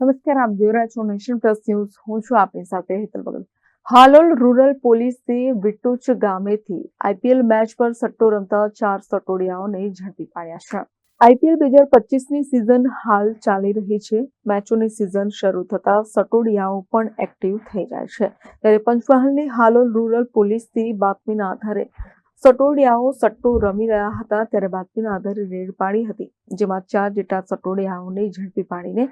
નમસ્કાર, આપ જોઈ રહ્યા છો નેશન પ્લસ ન્યૂઝ. હું છું આપની સાથે હેતલ ભગત. હાલોલ રૂરલ પોલીસે વિટુચ ગામેથી આઈપીએલ મેચ પર સટ્ટો રમતા ચાર સટોડિયાઓને ઝડપી પાડ્યા છે. આઈપીએલ બે હજાર પચીસની સિઝન હાલ ચાલી રહી છે. મેચોની સિઝન શરૂ થતા સટોડિયાઓ પણ એક્ટિવ થઈ જાય છે. ત્યારે પંચમહાલની હાલોલ રૂરલ પોલીસથી બાતમીના આધારે સટોડિયાઓ સટ્ટો રમી રહ્યા હતા, ત્યારે બાતમીના આધારે રેડ પાડી હતી, જેમાં ચાર જેટલા સટોડિયાઓને ઝડપી પાડીને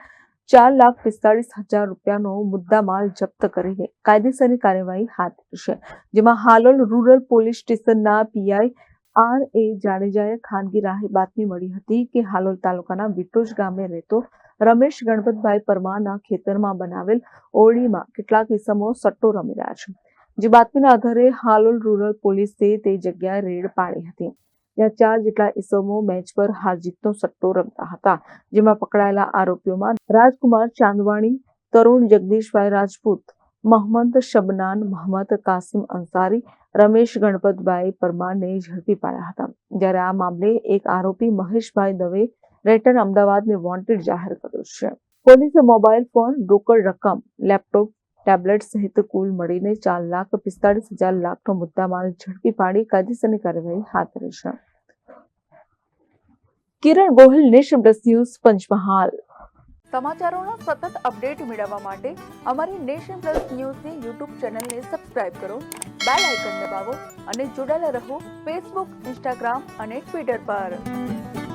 ચાર લાખ પિસ્તાળીસ હજાર રૂપિયાનો મુદ્દામાલ જપ્ત કરીને કાયદેસરની કાર્યવાહી હાથ ધરી છે જેમાં હાલોલ રૂરલ પોલીસ સ્ટેશનના પીઆઈ આર એ જાડેજાએ ખાનગી રાહે બાતમી મળી હતી કે હાલોલ તાલુકાના વિટોજ ગામે રહેતો રમેશ ગણપતભાઈ પરમારના ખેતરમાં બનાવેલ ઓરડીમાં કેટલાક ઇસમો સટ્ટો રમી રહ્યા છે. જે બાતમીના આધારે હાલોલ રૂરલ પોલીસે તે જગ્યાએ રેડ પાડી હતી. ત્યાં ચાર જેટલા ઇસમો મેચ પર હાર સટ્ટો રમતા હતા જેમાં પકડાયેલા આરોપીઓમાં રાજકુમાર ચાંદવાણી તરુણ જગદીશભાઈ રાજપૂત મહમદ શબનાન મહમદ કાસિમ અંસારી રમેશ ગણપતભાઈ પરમારને ઝડપી પાડ્યા હતા જ્યારે આ મામલે એક આરોપી મહેશભાઈ દવે રેટન અમદાવાદને વોન્ટેડ જાહેર કર્યો છે પોલીસે મોબાઈલ ફોન રોકડ રકમ લેપટોપ ટેબ્લેટ સહિત કુલ મળીને ચાર લાખ પિસ્તાળીસ હજાર લાખનો મુદ્દામાલ ઝડપી પાડી કાયદેસરની કાર્યવાહી હાથ ધરી છે. Kiran Gohil, Nation Plus News, Panchmahal. સમાચારોના સતત અપડેટ મેળવવા માટે અમારી નેશન પ્લસ ન્યૂઝની યુટ્યુબ ચેનલને સબસ્ક્રાઇબ કરો, બેલ આઇકન દબાવો અને જોડાયેલા રહો ફેસબુક, ઇન્સ્ટાગ્રામ અને ટ્વિટર પર.